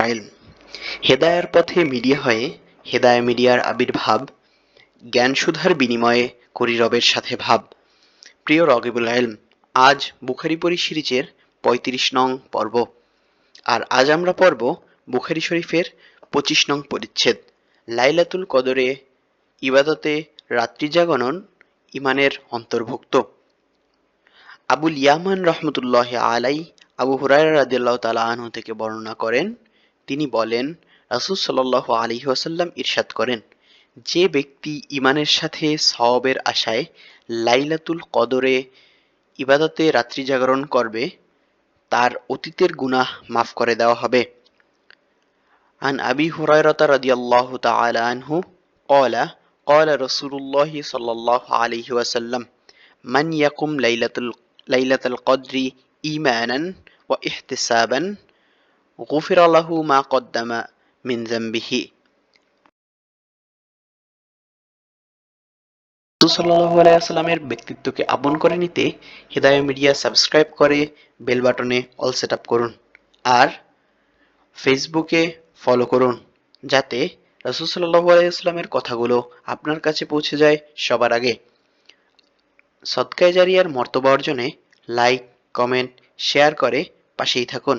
আইল হেদায়ার পথে মিডিয়া হয়ে হেদায়া মিডিয়ার আবির্ভাব জ্ঞান সুধার বিনিময়ে করি রবের সাথে ভাব। প্রিয় রগিবুল আইলম আজ বুখারি পরি সিরিজের পঁয়ত্রিশ নং পর্ব। আর আজ আমরা পড়ব বুখারি শরীফের পঁচিশ নং পরিচ্ছেদ। লাইলাতুল কদরে ইবাদতে রাত্রি জাগরণ ইমানের অন্তর্ভুক্ত। আবুল ইয়ামান রহমতুল্লাহ আলাই আবু হুরায়রা রাদিয়াল্লাহ তালা আনহু থেকে বর্ণনা করেন তিনি বলেন, রাসুল সাল্লাহ আলী ওয়াসাল্লাম ইরশাদ করেন, যে ব্যক্তি ইমানের সাথে সওয়াবের আশায় লাইলাতুল কদরে ইবাদতে রাত্রি জাগরণ করবে, তার অতীতের গুনাহ মাফ করে দেওয়া হবে। আন আবি হুরায়রতা রাদিয়াল্লাহু তাআলা আনহু ক্বালা ক্বালা রাসূলুল্লাহ সাল্লাল্লাহু আলাইহি ওয়াসাল্লাম, মান ইয়াকুম লাইলাতুল লাইলাতুল কদরি ইমানান ওয়া ইহতিসাবান غفر আল্লাহু মা কদ্দামা من ذنبه সাল্লাহ ব্যক্তিত্বকে আপন করে নিতে হৃদয় মিডিয়া সাবস্ক্রাইব করে বেল বাটনে অল সেট আপ করুন আর ফেসবুকে ফলো করুন যাতে রাসুল সাল্লাহ আলাইসাল্লামের কথাগুলো আপনার কাছে পৌঁছে যায় সবার আগে। সৎকায় জারিয়ার মর্তব্য অর্জনে লাইক, কমেন্ট, শেয়ার করে পাশেই থাকুন।